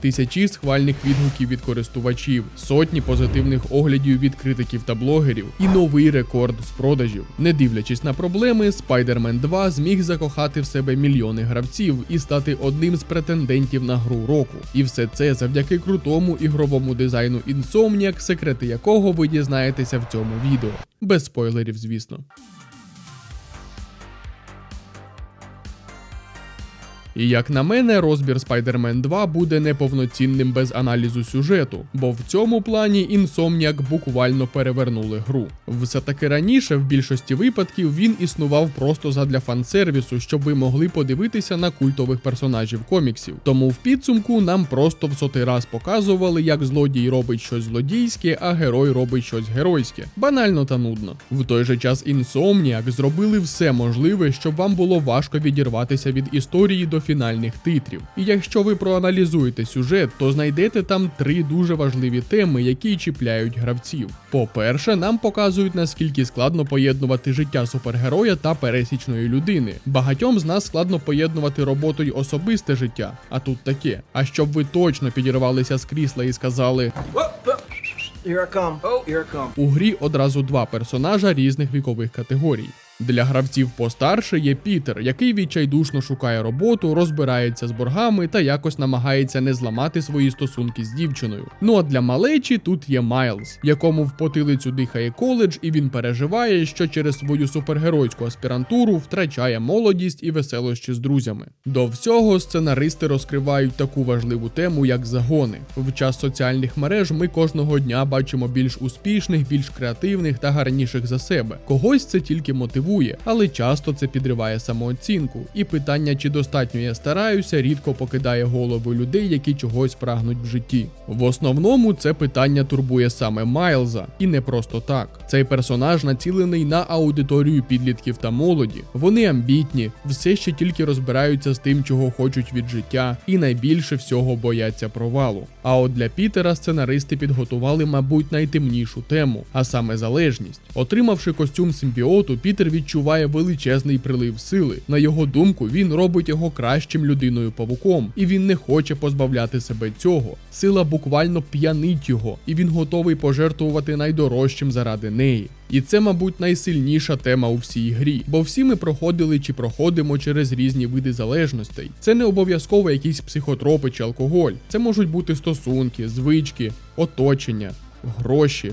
тисячі схвальних відгуків від користувачів, сотні позитивних оглядів від критиків та блогерів і новий рекорд з продажів. Не дивлячись на проблеми, Spider-Man 2 зміг закохати в себе мільйони гравців і стати одним з претендентів на гру року. І все це завдяки крутому ігровому дизайну Insomniac, секрети якого ви дізнаєтеся в цьому відео. Без спойлерів, звісно. І як на мене, розбір Spider-Man 2 буде неповноцінним без аналізу сюжету, бо в цьому плані Insomniac буквально перевернули гру. Все таки раніше, в більшості випадків, він існував просто задля фан-сервісу, щоб ви могли подивитися на культових персонажів коміксів. Тому в підсумку нам просто в сотий раз показували, як злодій робить щось злодійське, а герой робить щось геройське. Банально та нудно. В той же час Insomniac зробили все можливе, щоб вам було важко відірватися від історії до фінальних титрів. І якщо ви проаналізуєте сюжет, то знайдете там три дуже важливі теми, які чіпляють гравців. По-перше, нам показують наскільки складно поєднувати життя супергероя та пересічної людини. Багатьом з нас складно поєднувати роботу й особисте життя, а тут таке. А щоб ви точно підірвалися з крісла і сказали, Here I come. Oh, here I come. у грі одразу два персонажа різних вікових категорій. Для гравців постарше є Пітер, який відчайдушно шукає роботу, розбирається з боргами та якось намагається не зламати свої стосунки з дівчиною. Ну а для малечі тут є Майлз, якому в потилицю дихає коледж, і він переживає, що через свою супергеройську аспірантуру втрачає молодість і веселощі з друзями. До всього сценаристи розкривають таку важливу тему, як загони. В час соціальних мереж ми кожного дня бачимо більш успішних, більш креативних та гарніших за себе. Когось це тільки мотивує, але часто це підриває самооцінку. І питання, чи достатньо я стараюся, рідко покидає голови людей, які чогось прагнуть в житті. В основному це питання турбує саме Майлза, і не просто так. Цей персонаж націлений на аудиторію підлітків та молоді. Вони амбітні, все ще тільки розбираються з тим, чого хочуть від життя, і найбільше всього бояться провалу. А от для Пітера сценаристи підготували, мабуть, найтемнішу тему, а саме залежність. Отримавши костюм симбіоту, Пітер відчуває величезний прилив сили. На його думку, він робить його кращим людиною павуком, і він не хоче позбавляти себе цього. Сила буквально п'янить його, і він готовий пожертвувати найдорожчим заради неї. І це, мабуть, найсильніша тема у всій грі, бо всі ми проходили чи проходимо через різні види залежностей. Це не обов'язково якісь психотропи чи алкоголь. Це можуть бути стосунки, звички, оточення, гроші.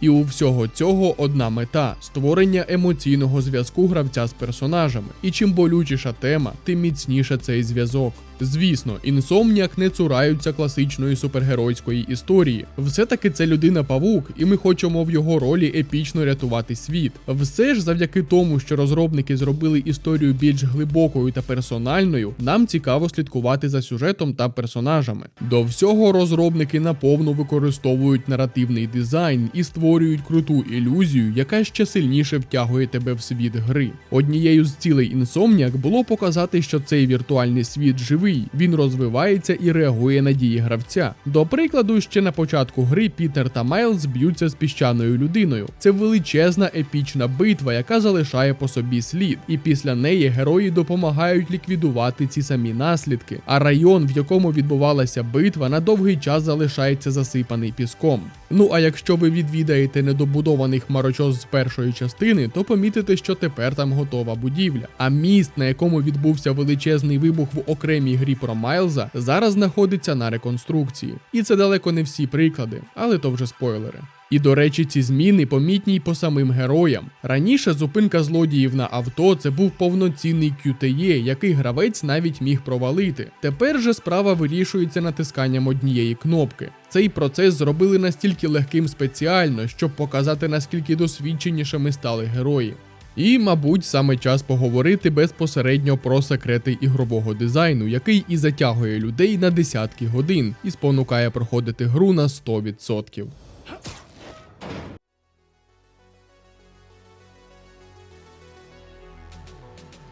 І у всього цього одна мета створення емоційного зв'язку гравця з персонажами. І чим болючіша тема, тим міцніше цей зв'язок. Звісно, інсомніак не цураються класичної супергеройської історії. Все-таки це людина павук, і ми хочемо в його ролі епічно рятувати світ. Все ж завдяки тому, що розробники зробили історію більш глибокою та персональною, нам цікаво слідкувати за сюжетом та персонажами. До всього розробники наповну використовують наративний дизайн і створюють круту ілюзію, яка ще сильніше втягує тебе в світ гри. Однією з цілей Insomniac було показати, що цей віртуальний світ живий, він розвивається і реагує на дії гравця. До прикладу, ще на початку гри Пітер та Майлз б'ються з піщаною людиною. Це величезна епічна битва, яка залишає по собі слід, і після неї герої допомагають ліквідувати ці самі наслідки. А район, в якому відбувалася битва, на довгий час залишається засипаний піском. Ну а якщо ви відвідаєте недобудований хмарочос з першої частини, то помітите, що тепер там готова будівля. А міст, на якому відбувся величезний вибух в окремій грі про Майлза, зараз знаходиться на реконструкції. І це далеко не всі приклади, але то вже спойлери. І до речі, ці зміни помітні й по самим героям. Раніше зупинка злодіїв на авто це був повноцінний QTE, який гравець навіть міг провалити. Тепер же справа вирішується натисканням однієї кнопки. Цей процес зробили настільки легким спеціально, щоб показати наскільки досвідченішими стали герої. І, мабуть, саме час поговорити безпосередньо про секрети ігрового дизайну, який і затягує людей на десятки годин і спонукає проходити гру на 100%.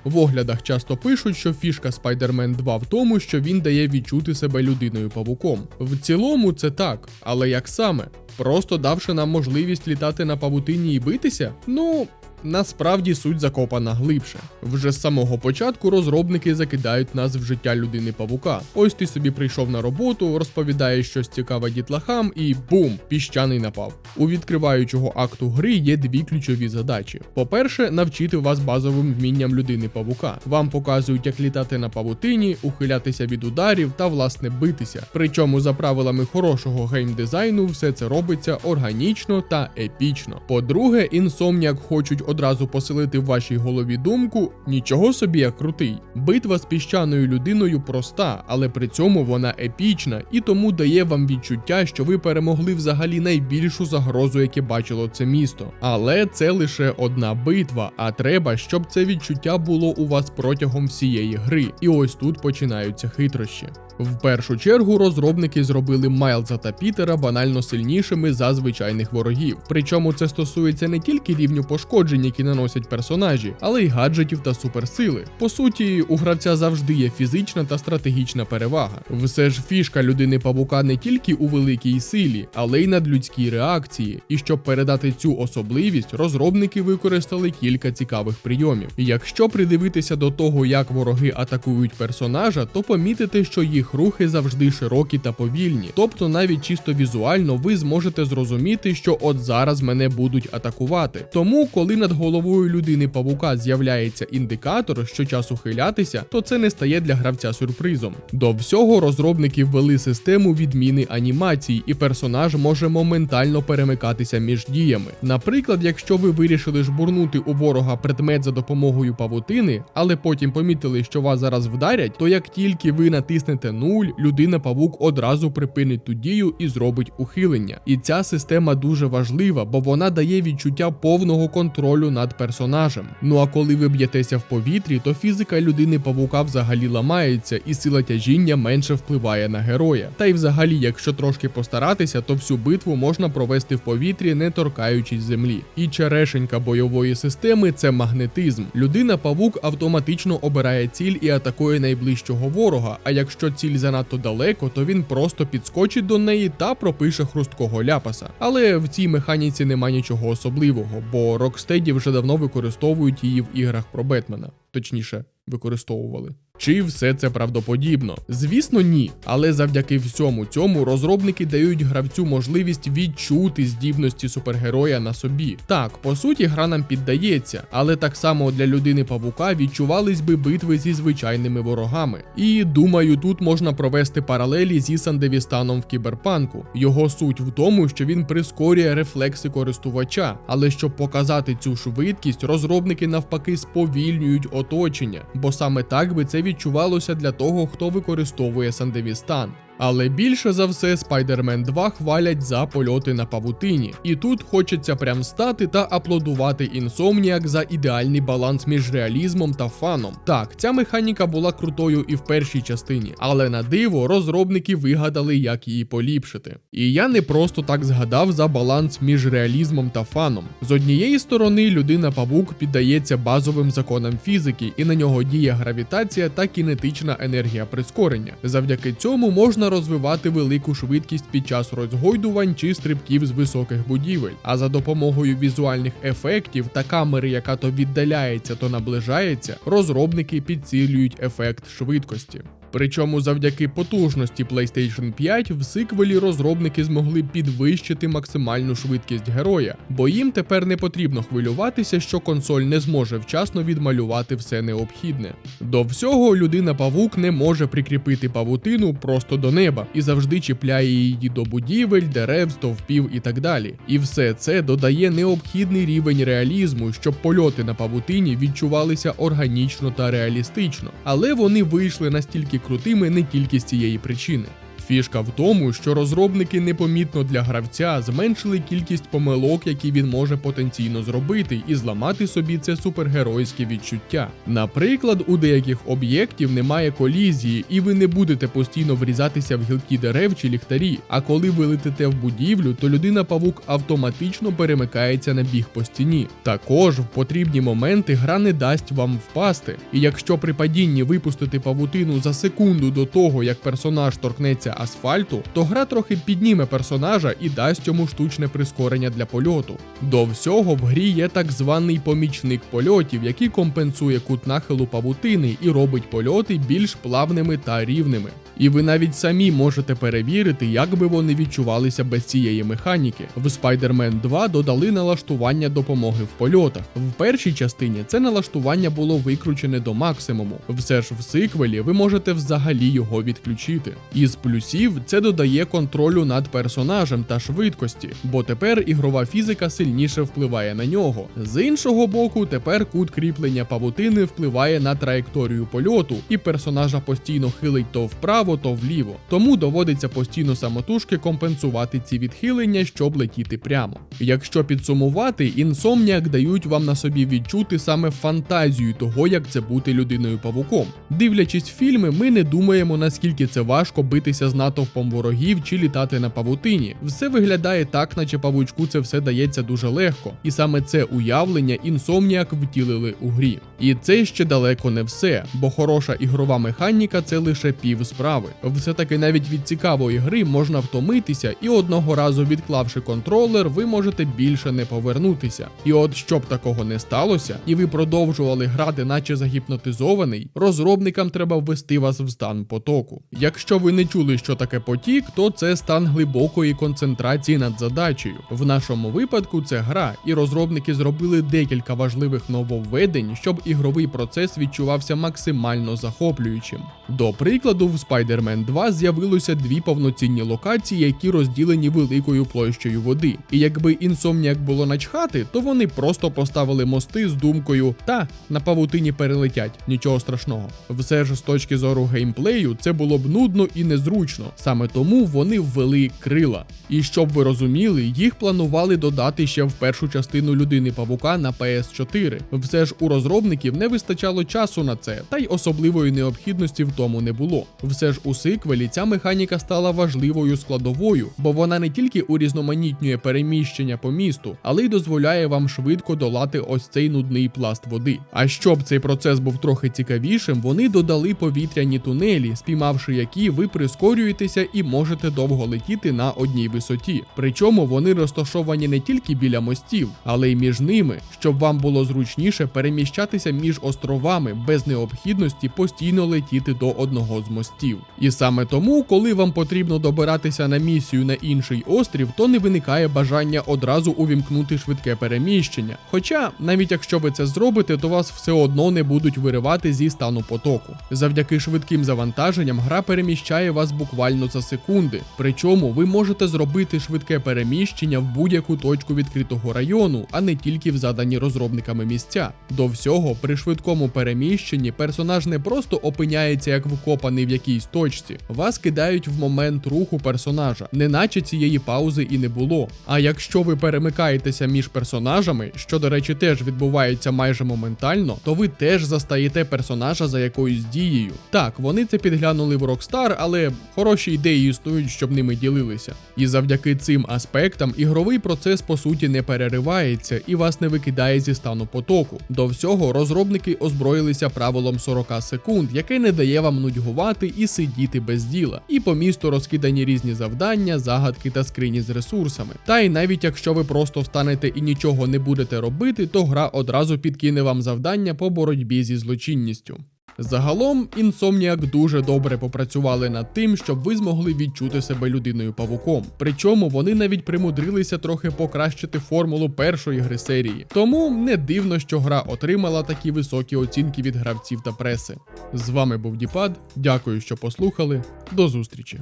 В оглядах часто пишуть, що фішка Spider-Man 2 в тому, що він дає відчути себе людиною павуком. В цілому це так, але як саме? Просто давши нам можливість літати на павутині і битися? Ну. Насправді суть закопана глибше. Вже з самого початку розробники закидають нас в життя людини павука. Ось ти собі прийшов на роботу, розповідаєш щось цікаве дітлахам, і бум! Піщаний напав. У відкриваючого акту гри є дві ключові задачі. По-перше, навчити вас базовим вмінням людини павука. Вам показують, як літати на павутині, ухилятися від ударів та власне битися. Причому за правилами хорошого геймдизайну все це робиться органічно та епічно. По-друге, Insomniac хочуть одразу поселити в вашій голові думку: нічого собі я крутий. Битва з піщаною людиною проста, але при цьому вона епічна і тому дає вам відчуття, що ви перемогли взагалі найбільшу загрозу, яке бачило це місто. Але це лише одна битва, а треба, щоб це відчуття було у вас протягом всієї гри. І ось тут починаються хитрощі. В першу чергу розробники зробили Майлза та Пітера банально сильнішими за звичайних ворогів. Причому це стосується не тільки рівню пошкоджень, які наносять персонажі, але й гаджетів та суперсили. По суті, у гравця завжди є фізична та стратегічна перевага. Все ж фішка людини павука не тільки у великій силі, але й надлюдській реакції. І щоб передати цю особливість, розробники використали кілька цікавих прийомів. Якщо придивитися до того, як вороги атакують персонажа, то помітите, що їх рухи завжди широкі та повільні. Тобто, навіть чисто візуально ви зможете зрозуміти, що от зараз мене будуть атакувати. Тому, коли над головою людини павука з'являється індикатор, що час ухилятися, то це не стає для гравця сюрпризом. До всього розробники ввели систему відміни анімацій, і персонаж може моментально перемикатися між діями. Наприклад, якщо ви вирішили жбурнути у ворога предмет за допомогою павутини, але потім помітили, що вас зараз вдарять, то як тільки ви натиснете 0, людина павук одразу припинить ту дію і зробить ухилення. І ця система дуже важлива, бо вона дає відчуття повного контролю над персонажем. Ну а коли ви б'єтеся в повітрі, то фізика людини павука взагалі ламається, і сила тяжіння менше впливає на героя. Та й взагалі, якщо трошки постаратися, то всю битву можна провести в повітрі, не торкаючись землі. І черешенька бойової системи це магнетизм. Людина павук автоматично обирає ціль і атакує найближчого ворога. А якщо ціль занадто далеко, то він просто підскочить до неї та пропише хрусткого ляпаса. Але в цій механіці нема нічого особливого, бо Рокстеді вже давно використовують її в іграх про Бетмена, точніше, використовували. Чи все це правдоподібно? Звісно, ні. Але завдяки всьому цьому розробники дають гравцю можливість відчути здібності супергероя на собі. Так, по суті, гра нам піддається, але так само для людини павука відчувались би битви зі звичайними ворогами. І думаю, тут можна провести паралелі зі Сандевістаном в кіберпанку. Його суть в тому, що він прискорює рефлекси користувача, але щоб показати цю швидкість, розробники навпаки сповільнюють оточення, бо саме так би це відчувалося для того, хто використовує Сандевістан. Але більше за все Spider-Man 2 хвалять за польоти на павутині. І тут хочеться прям стати та аплодувати Insomniac за ідеальний баланс між реалізмом та фаном. Так, ця механіка була крутою і в першій частині, але на диво розробники вигадали, як її поліпшити. І я не просто так згадав за баланс між реалізмом та фаном. З однієї сторони, людина павук піддається базовим законам фізики, і на нього діє гравітація та кінетична енергія прискорення. Завдяки цьому можна розвивати велику швидкість під час розгойдувань чи стрибків з високих будівель. А за допомогою візуальних ефектів та камери, яка то віддаляється, то наближається, розробники підцілюють ефект швидкості. Причому завдяки потужності PlayStation 5 в сиквелі розробники змогли підвищити максимальну швидкість героя, бо їм тепер не потрібно хвилюватися, що консоль не зможе вчасно відмалювати все необхідне. До всього людина павук не може прикріпити павутину просто до неба і завжди чіпляє її до будівель, дерев, стовпів і так далі. І все це додає необхідний рівень реалізму, щоб польоти на павутині відчувалися органічно та реалістично, але вони вийшли настільки крутими не тільки з цієї причини. Фішка в тому, що розробники непомітно для гравця зменшили кількість помилок, які він може потенційно зробити, і зламати собі це супергеройське відчуття. Наприклад, у деяких об'єктів немає колізії, і ви не будете постійно врізатися в гілки дерев чи ліхтарі. А коли ви летите в будівлю, то людина павук автоматично перемикається на біг по стіні. Також в потрібні моменти гра не дасть вам впасти. І якщо при падінні випустити павутину за секунду до того, як персонаж торкнеться асфальту, то гра трохи підніме персонажа і дасть йому штучне прискорення для польоту. До всього в грі є так званий помічник польотів, який компенсує кут нахилу павутини і робить польоти більш плавними та рівними. І ви навіть самі можете перевірити, як би вони відчувалися без цієї механіки. В Spider-Man 2 додали налаштування допомоги в польотах. В першій частині це налаштування було викручене до максимуму. Все ж в сиквелі ви можете взагалі його відключити. Із плюсів це додає контролю над персонажем та швидкості, бо тепер ігрова фізика сильніше впливає на нього. З іншого боку, тепер кут кріплення павутини впливає на траєкторію польоту, і персонажа постійно хилить то вправо, то вліво. Тому доводиться постійно самотужки компенсувати ці відхилення, щоб летіти прямо. Якщо підсумувати, інсомніак дають вам на собі відчути саме фантазію того, як це бути людиною павуком. Дивлячись фільми, ми не думаємо, наскільки це важко битися з натовпом ворогів чи літати на павутині. Все виглядає так, наче павучку це все дається дуже легко, і саме це уявлення інсомніак втілили у грі. І це ще далеко не все, бо хороша ігрова механіка це лише пів справи. Все таки навіть від цікавої гри можна втомитися, і одного разу відклавши контролер, ви можете більше не повернутися. І от щоб такого не сталося, і ви продовжували грати, наче загіпнотизований, розробникам треба ввести вас в стан потоку. Якщо ви не чули, що таке потік, то це стан глибокої концентрації над задачею. В нашому випадку це гра, і розробники зробили декілька важливих нововведень, щоб ігровий процес відчувався максимально захоплюючим. До прикладу, в Spider-Man 2 з'явилося дві повноцінні локації, які розділені великою площею води. І якби інсомніак було начхати, то вони просто поставили мости з думкою та на павутині перелетять, нічого страшного. Все ж з точки зору геймплею, це було б нудно і незручно. Саме тому вони ввели крила. І щоб ви розуміли, їх планували додати ще в першу частину людини павука на PS4. Все ж у розробників не вистачало часу на це, та й особливої необхідності в тому не було. Все ж у сиквелі ця механіка стала важливою складовою, бо вона не тільки урізноманітнює переміщення по місту, але й дозволяє вам швидко долати ось цей нудний пласт води. А щоб цей процес був трохи цікавішим, вони додали повітряні тунелі, спіймавши які ви прискорюєтеся і можете довго летіти на одній висоті. Причому вони розташовані не тільки біля мостів, але й між ними, щоб вам було зручніше переміщатися між островами без необхідності постійно летіти до одного з мостів. І саме тому, коли вам потрібно добиратися на місію на інший острів, то не виникає бажання одразу увімкнути швидке переміщення. Хоча, навіть якщо ви це зробите, то вас все одно не будуть виривати зі стану потоку. Завдяки швидким завантаженням гра переміщає вас буквально за секунди. Причому ви можете зробити швидке переміщення в будь-яку точку відкритого району, а не тільки в задані розробниками місця. До всього, при швидкому переміщенні персонаж не просто опиняється як вкопаний в якійсь точці, вас кидають в момент руху персонажа, неначе цієї паузи і не було. А якщо ви перемикаєтеся між персонажами, що до речі теж відбувається майже моментально, то ви теж застаєте персонажа за якоюсь дією. Так, вони це підглянули в Rockstar, але хороші ідеї існують, щоб ними ділилися. І завдяки цим аспектам ігровий процес по суті не переривається і вас не викидає зі стану потоку. До всього розробники озброїлися правилом 40 секунд, яке не дає вам нудьгувати і сидіти без діла. І по місту розкидані різні завдання, загадки та скрині з ресурсами. Та й навіть якщо ви просто встанете і нічого не будете робити, то гра одразу підкине вам завдання по боротьбі зі злочинністю. Загалом, Insomniac дуже добре попрацювали над тим, щоб ви змогли відчути себе людиною павуком. Причому вони навіть примудрилися трохи покращити формулу першої гри серії. Тому не дивно, що гра отримала такі високі оцінки від гравців та преси. З вами був Діпад. Дякую, що послухали. До зустрічі.